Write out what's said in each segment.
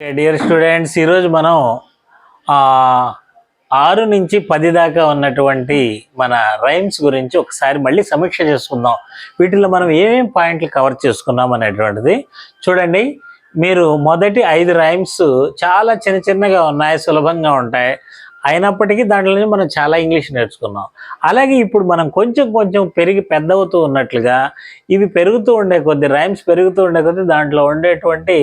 Dear students ఈరోజు మనం ఆరు నుంచి పది దాకా ఉన్నటువంటి మన రైమ్స్ గురించి ఒకసారి మళ్ళీ సమీక్ష చేసుకుందాం. వీటిలో మనం ఏమేమి పాయింట్లు కవర్ చేసుకున్నాం అనేటువంటిది చూడండి. మీరు మొదటి ఐదు రైమ్స్ చాలా చిన్న చిన్నగా ఉన్నాయి సులభంగా ఉంటాయి. అయినప్పటికీ దాంట్లో నుంచి మనం చాలా ఇంగ్లీష్ నేర్చుకున్నాం. అలాగే ఇప్పుడు మనం కొంచెం కొంచెం పెరిగి పెద్దవుతూ ఉన్నట్లుగా ఇవి పెరుగుతూ ఉండే కొద్ది రైమ్స్ పెరుగుతూ ఉండే కొద్ది దాంట్లో ఉండేటువంటి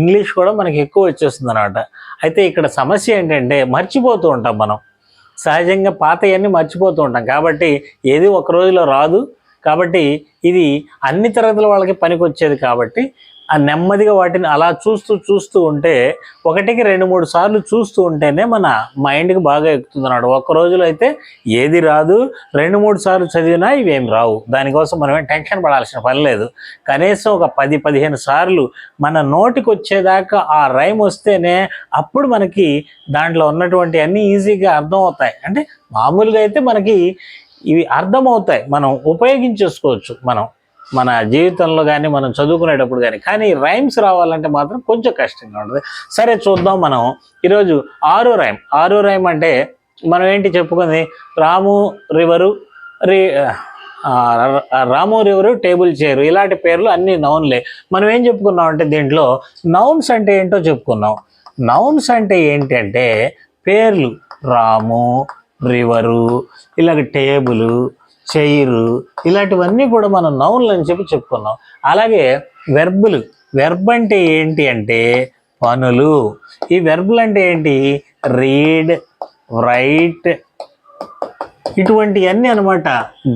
ఇంగ్లీష్ కూడా మనకి ఎక్కువ వచ్చేస్తుంది అనమాట అయితే ఇక్కడ సమస్య ఏంటంటే మర్చిపోతూ ఉంటాం మనం. సహజంగా పాతయన్నీ మర్చిపోతూ ఉంటాం. కాబట్టి ఏది ఒక రోజులో రాదు. కాబట్టి ఇది అన్ని తరగతుల వాళ్ళకి పనికొచ్చేది కాబట్టి ఆ నెమ్మదిగా వాటిని అలా చూస్తూ చూస్తూ ఉంటే ఒకటికి రెండు మూడు సార్లు చూస్తూ ఉంటేనే మన మైండ్కి బాగా ఎక్కుతుంది అన్నాడు ఒక రోజులో అయితే ఏది రాదు రెండు మూడు సార్లు చదివినా ఇవేం రావు. దానికోసం మనం ఏం టెన్షన్ పడాల్సిన పని లేదు. కనీసం ఒక పది పదిహేను సార్లు మన నోటికి వచ్చేదాకా ఆ రైమ్ వస్తేనే అప్పుడు మనకి దాంట్లో ఉన్నటువంటి అన్నీ ఈజీగా అర్థం అవుతాయి అంటే మామూలుగా అయితే మనకి ఇవి అర్థమవుతాయి. మనం ఉపయోగించేసుకోవచ్చు మనం. మన జీవితంలో కానీ మనం చదువుకునేటప్పుడు కానీ కానీ రైమ్స్ రావాలంటే మాత్రం కొంచెం కష్టంగా ఉంటుంది. సరే చూద్దాం మనం. ఈరోజు ఆరో రైమ్. ఆరో రైమ్ అంటే మనం ఏంటి చెప్పుకుంది? రాము రివరు రి రాము రివరు టేబుల్ చైర్ ఇలాంటి పేర్లు అన్ని నౌన్లే. మనం ఏం చెప్పుకున్నాం అంటే దీంట్లో నౌన్స్ అంటే ఏంటో చెప్పుకున్నాం. నౌన్స్ అంటే ఏంటంటే పేర్లు. రాము రివరు ఇలాగ టేబుల్ చైరు ఇలాంటివన్నీ కూడా మనం నౌన్లు అని చెప్పి చెప్పుకున్నాం. అలాగే వెర్బులు. వెర్బ్ అంటే ఏంటి అంటే పనులు. ఈ వెర్బులు అంటే ఏంటి? Read write. ఇటువంటివన్నీ అనమాట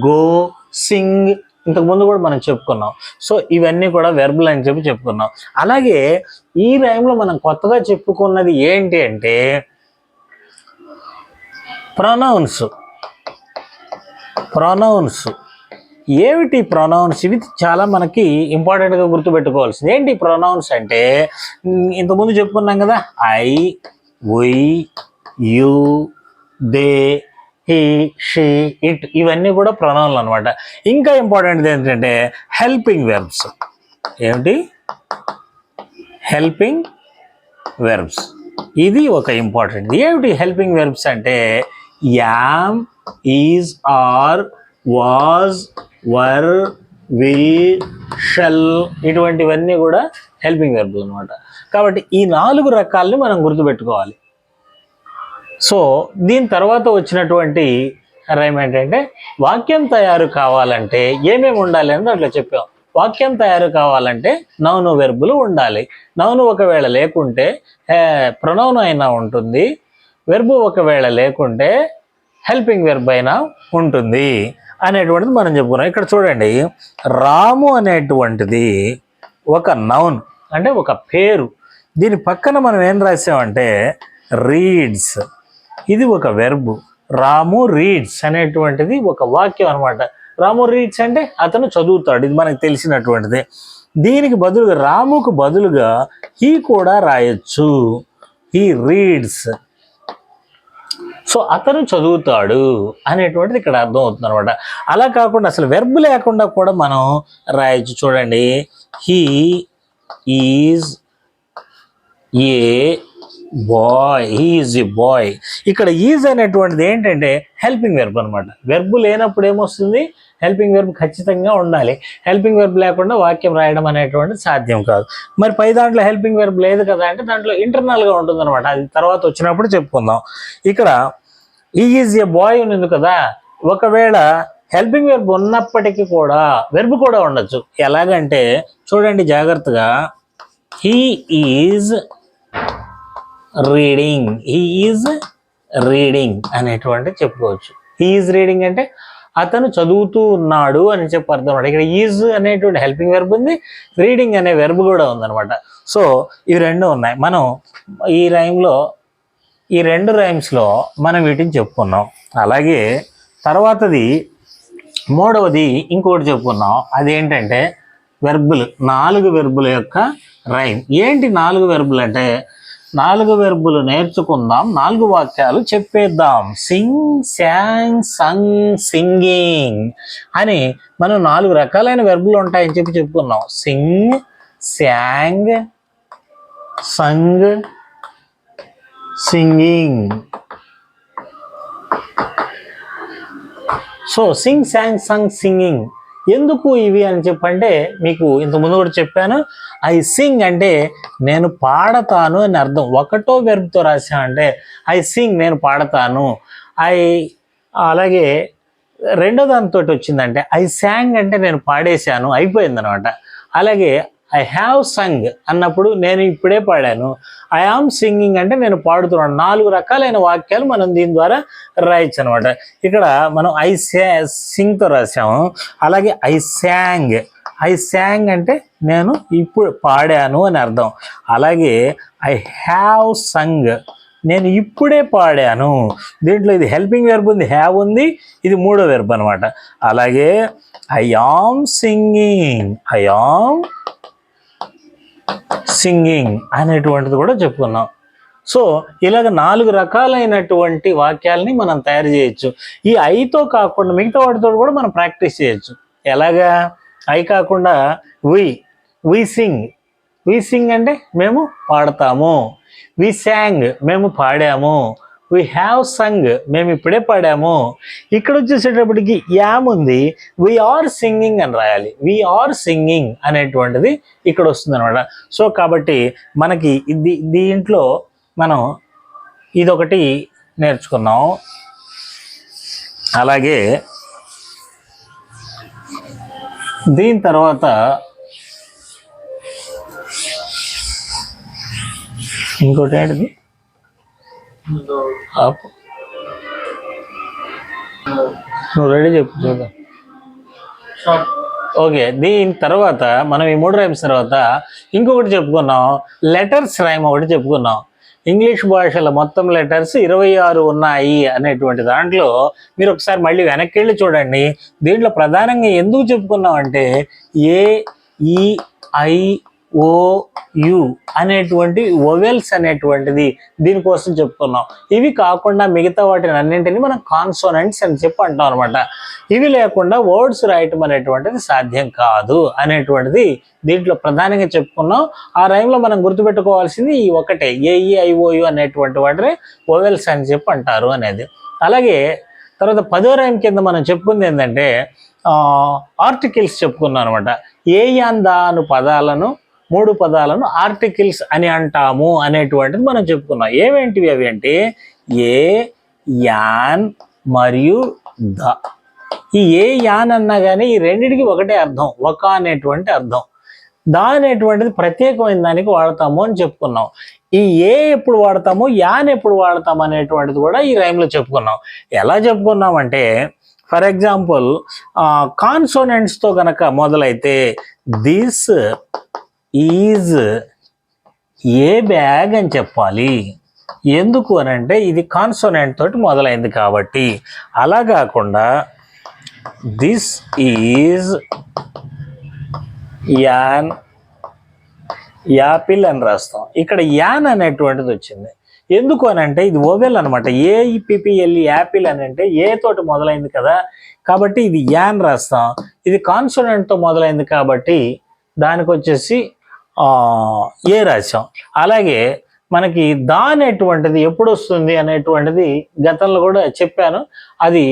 గో సింగ్. ఇంతకుముందు కూడా మనం చెప్పుకున్నాం. సో ఇవన్నీ కూడా వెర్బులు అని చెప్పి చెప్పుకున్నాం. అలాగే ఈ టైంలో మనం కొత్తగా చెప్పుకున్నది ఏంటి అంటే ప్రొనౌన్స్. ప్రొనౌన్స్. ఏమిటి ప్రొనౌన్స్? ఇవి చాలా మనకి ఇంపార్టెంట్గా గుర్తుపెట్టుకోవాల్సింది. ఏంటి ప్రొనౌన్స్ అంటే ఇంతకుముందు చెప్పుకున్నాం కదా I we you they he she it ఇవన్నీ కూడా ప్రొనౌన్లు అనమాట ఇంకా ఇంపార్టెంట్ ఏంటంటే హెల్పింగ్ వెర్బ్స్. ఏమిటి? Helping verbs. ఇది ఒక ఇంపార్టెంట్. ఏమిటి హెల్పింగ్ వెర్బ్స్ అంటే am is are was were will shall ఇటువంటివన్నీ కూడా హెల్పింగ్ వెర్బ్లు అనమాట కాబట్టి ఈ నాలుగు రకాలని మనం గుర్తుపెట్టుకోవాలి. సో దీని తర్వాత వచ్చినటువంటి రైమ్ ఏంటంటే వాక్యం తయారు కావాలంటే ఏమేమి ఉండాలి అని అట్లా చెప్పాం. వాక్యం తయారు కావాలంటే నౌను వెర్బులు ఉండాలి. నౌను ఒకవేళ లేకుంటే ప్రొనౌన్ అయినా ఉంటుంది. వెర్బు ఒకవేళ లేకుంటే హెల్పింగ్ వెర్బ్ అయినా ఉంటుంది అనేటువంటిది మనం చెప్పుకున్నాం. ఇక్కడ చూడండి రాము అనేటువంటిది ఒక నౌన్ అంటే ఒక పేరు. దీని పక్కన మనం ఏం రాసామంటే రీడ్స్ ఇది ఒక వెర్బ్ రాము రీడ్స్ అనేటువంటిది ఒక వాక్యం అనమాట రాము రీడ్స్ అంటే అతను చదువుతాడు ఇది మనకు తెలిసినటువంటిది. దీనికి బదులుగా రాముకు బదులుగా హీ కూడా రాయొచ్చు. హీ రీడ్స్ సో అతను చదువుతాడు అనేటువంటిది ఇక్కడ అర్థం అవుతుంది అనమాట అలా కాకుండా అసలు వెర్బ్ లేకుండా కూడా మనం రాయొచ్చు. చూడండి. He is a boy is a boy ఇక్కడ ఈజ్ అనేటువంటిది ఏంటంటే హెల్పింగ్ వెర్బ్ అనమాట వెర్బ్ లేనప్పుడు ఏమొస్తుంది? హెల్పింగ్ వెర్బ్ ఖచ్చితంగా ఉండాలి. హెల్పింగ్ వెర్బ్ లేకుండా వాక్యం రాయడం అనేటువంటిది సాధ్యం కాదు. మరి పై దాంట్లో హెల్పింగ్ వెర్బ్ లేదు కదా అంటే దాంట్లో ఇంటర్నల్గా ఉంటుంది అనమాట అది తర్వాత వచ్చినప్పుడు చెప్పుకుందాం. ఇక్కడ ఈ ఈజ్ ఎ బాయ్ ఉంది కదా. ఒకవేళ హెల్పింగ్ వెర్బ్ ఉన్నప్పటికీ కూడా వెర్బ్ కూడా ఉండొచ్చు. ఎలాగంటే చూడండి జాగ్రత్తగా he is reading he is reading అనేటువంటి చెప్పుకోవచ్చు. హీ ఈజ్ రీడింగ్ అంటే అతను చదువుతూ ఉన్నాడు అని చెప్పి అర్థం ఇక్కడ ఈజ్ అనేటువంటి హెల్పింగ్ వెర్బ్ ఉంది రీడింగ్ అనే వెర్బ్ కూడా ఉందన్నమాట. సో ఇవి రెండు ఉన్నాయి. మనం ఈ రైమ్లో ఈ రెండు రైమ్స్లో మనం వీటిని చెప్పుకున్నాం. అలాగే తర్వాతది మూడవది ఇంకోటి చెప్పుకున్నాం. అదేంటంటే వెర్బులు నాలుగు వెర్బుల యొక్క రైమ్ ఏంటి నాలుగు వెర్బులు అంటే నాలుగు వెర్బులు నేర్చుకుందాం నాలుగు వాక్యాలు చెప్పేద్దాం. సింగ్ శాంగ్ సంగ్ సింగింగ్ అని మనం నాలుగు రకాలైన వెర్బులు ఉంటాయని చెప్పి చెప్పుకున్నాం. Sing sang sung singing. So sing sang sung singing. ఎందుకు ఇవి అని చెప్పంటే మీకు ఇంత ముందు కూడా చెప్పాను. ఐ సింగ్ అంటే నేను పాడతాను అని అర్థం. ఒకటో వెర్బ్తో రాసా అంటే ఐ సింగ్ నేను పాడతాను. ఐ అలాగే రెండో దానితో వచ్చిందంటే ఐ శాంగ్ అంటే నేను పాడేశాను. అయిపోయింది అనమాట అలాగే ఐ హ్యావ్ సంగ్ అన్నప్పుడు నేను ఇప్పుడే పాడాను. ఐ ఆమ్ సింగింగ్ అంటే నేను పాడుతున్నాను. నాలుగు రకాలైన వాక్యాలు మనం దీని ద్వారా రాయొచ్చు అనమాట ఇక్కడ మనం ఐ సే సింగ్తో రాసాము అలాగే ఐ శాంగ్ ఐ శాంగ్ అంటే నేను ఇప్పుడు పాడాను అని అర్థం. అలాగే ఐ హ్యావ్ సంగ్ నేను ఇప్పుడే పాడాను. దీంట్లో ఇది హెల్పింగ్ వెర్బ్ ఉంది. హ్యావ్ ఉంది. ఇది మూడో వెర్బ్ అనమాట అలాగే I am singing I am singing అనేటువంటిది కూడా చెప్పుకున్నాం. సో ఇలాగ నాలుగు రకాలైనటువంటి వాక్యాలని మనం తయారు చేయొచ్చు. ఈ ఐతో కాకుండా మిగతా వాటితో కూడా మనం ప్రాక్టీస్ చేయొచ్చు. ఎలాగా? ఐ కాకుండా వి వి సింగ్. వి సింగ్ అంటే మేము పాడతాము. వి శాంగ్ మేము పాడాము. వి హ్యావ్ సంగ్ మేము ఇప్పుడే పాడాము. ఇక్కడ వచ్చేసేటప్పటికి యామ్ ఉంది. వి ఆర్ సింగింగ్ అని రాయాలి. వి ఆర్ సింగింగ్ అనేటువంటిది ఇక్కడ వస్తుంది అనమాట సో కాబట్టి మనకి ఇది దీంట్లో మనం ఇదొకటి నేర్చుకున్నాం. అలాగే దీని తర్వాత ఇంకోటి ఏంటిది? ఆపు. నువ్వు రెడీ చెప్పు చూద్దాం ఓకే దీని తర్వాత మనం ఈ మూడు రైమ్స్ తర్వాత ఇంకొకటి చెప్పుకున్నాం. లెటర్స్ రైమ్ ఒకటి చెప్పుకున్నాం. ఇంగ్లీష్ భాషలో మొత్తం లెటర్స్ ఇరవై ఆరు ఉన్నాయి అనేటువంటి దాంట్లో మీరు ఒకసారి మళ్ళీ వెనక్కి వెళ్ళి చూడండి. దీంట్లో ప్రధానంగా ఎందుకు చెప్పుకున్నాం అంటే A E I O U అనేటువంటి ఓవెల్స్ అనేటువంటిది దీనికోసం చెప్పుకున్నాం ఇవి కాకుండా మిగతా వాటిని అన్నింటినీ మనం కాన్సోనెంట్స్ అని చెప్పి అంటాం అనమాట ఇవి లేకుండా వర్డ్స్ రాయటం అనేటువంటిది సాధ్యం కాదు అనేటువంటిది దీంట్లో ప్రధానంగా చెప్పుకున్నాం. ఆ రైమ్లో మనం గుర్తుపెట్టుకోవాల్సింది ఈ ఒకటే ఏఈఐఓయు అనేటువంటి వాటిని ఓవెల్స్ అని చెప్పి అంటారు అనేది. అలాగే తర్వాత పదో రైమ్ కింద మనం చెప్పుకుంది ఏంటంటే ఆర్టికల్స్ చెప్పుకున్నాం అనమాట ఏ యాందా అను పదాలను మూడు పదాలను ఆర్టికల్స్ అని అంటాము అనేటువంటిది మనం చెప్పుకున్నాం. ఏవేంటివి అవి అంటే ఏ యాన్ మరియు ద. ఈ ఏ యాన్ అన్నా కానీ ఈ రెండిటికి ఒకటే అర్థం ఒక అనేటువంటి అర్థం. దా అనేటువంటిది ప్రత్యేకమైన దానికి వాడతాము అని చెప్పుకున్నాం. ఈ ఏ ఎప్పుడు వాడతాము యాన్ ఎప్పుడు వాడతాము అనేటువంటిది కూడా ఈ రైమ్లో చెప్పుకున్నాం. ఎలా చెప్పుకున్నామంటే ఫర్ ఎగ్జాంపుల్ కాన్సోనెంట్స్తో కనుక మొదలైతే దిస్ ఈజ్ ఏ బ్యాగ్ అని చెప్పాలి. ఎందుకు అని అంటే ఇది కాన్సోనెంట్ తోటి మొదలైంది కాబట్టి. అలా కాకుండా దిస్ ఈజ్ యాన్ యాపిల్ అని రాస్తాం. ఇక్కడ యాన్ అనేటువంటిది వచ్చింది. ఎందుకు అని అంటే ఇది ఓవెల్ అనమాట ఏఈపిపిఎల్ యాపిల్ అని అంటే ఏ తోటి మొదలైంది కదా. కాబట్టి ఇది యాన్ రాస్తాం. ఇది కాన్సోనెంట్తో మొదలైంది కాబట్టి దానికి వచ్చేసి ఏ రాసాం అలాగే మనకి దా అనేటువంటిది ఎప్పుడు వస్తుంది అనేటువంటిది గతంలో కూడా చెప్పాను. అది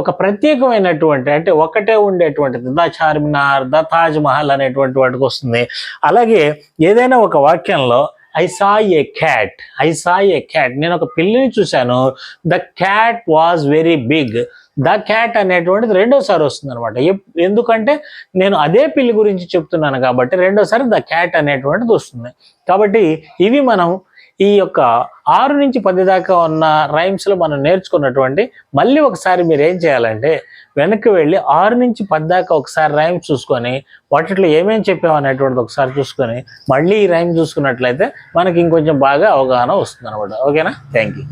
ఒక ప్రత్యేకమైనటువంటి అంటే ఒకటే ఉండేటువంటిది. ద చార్మినార్ ద తాజ్ మహల్ అనేటువంటి వాటికి వస్తుంది. అలాగే ఏదైనా ఒక వాక్యంలో I saw a cat I saw a cat. నేను ఒక పిల్లిని చూశాను. The cat was very big. The cat అనేటువంటిది రెండోసారి వస్తుంది అనమాట ఎందుకంటే నేను అదే పిల్లి గురించి చెప్తున్నాను కాబట్టి రెండోసారి ద క్యాట్ అనేటువంటిది వస్తుంది. కాబట్టి ఇవి మనం ఈ యొక్క ఆరు నుంచి పది దాకా ఉన్న రైమ్స్లో మనం నేర్చుకున్నటువంటి మళ్ళీ ఒకసారి మీరు ఏం చేయాలంటే వెనక్కి వెళ్ళి ఆరు నుంచి పది దాకా ఒకసారి రైమ్స్ చూసుకొని వాటిలో ఏమేమి చెప్పాం అనేటువంటిది ఒకసారి చూసుకొని మళ్ళీ ఈ రైమ్ చూసుకున్నట్లయితే మనకి ఇంకొంచెం బాగా అవగాహన వస్తుంది అనమాట ఓకేనా? Thank you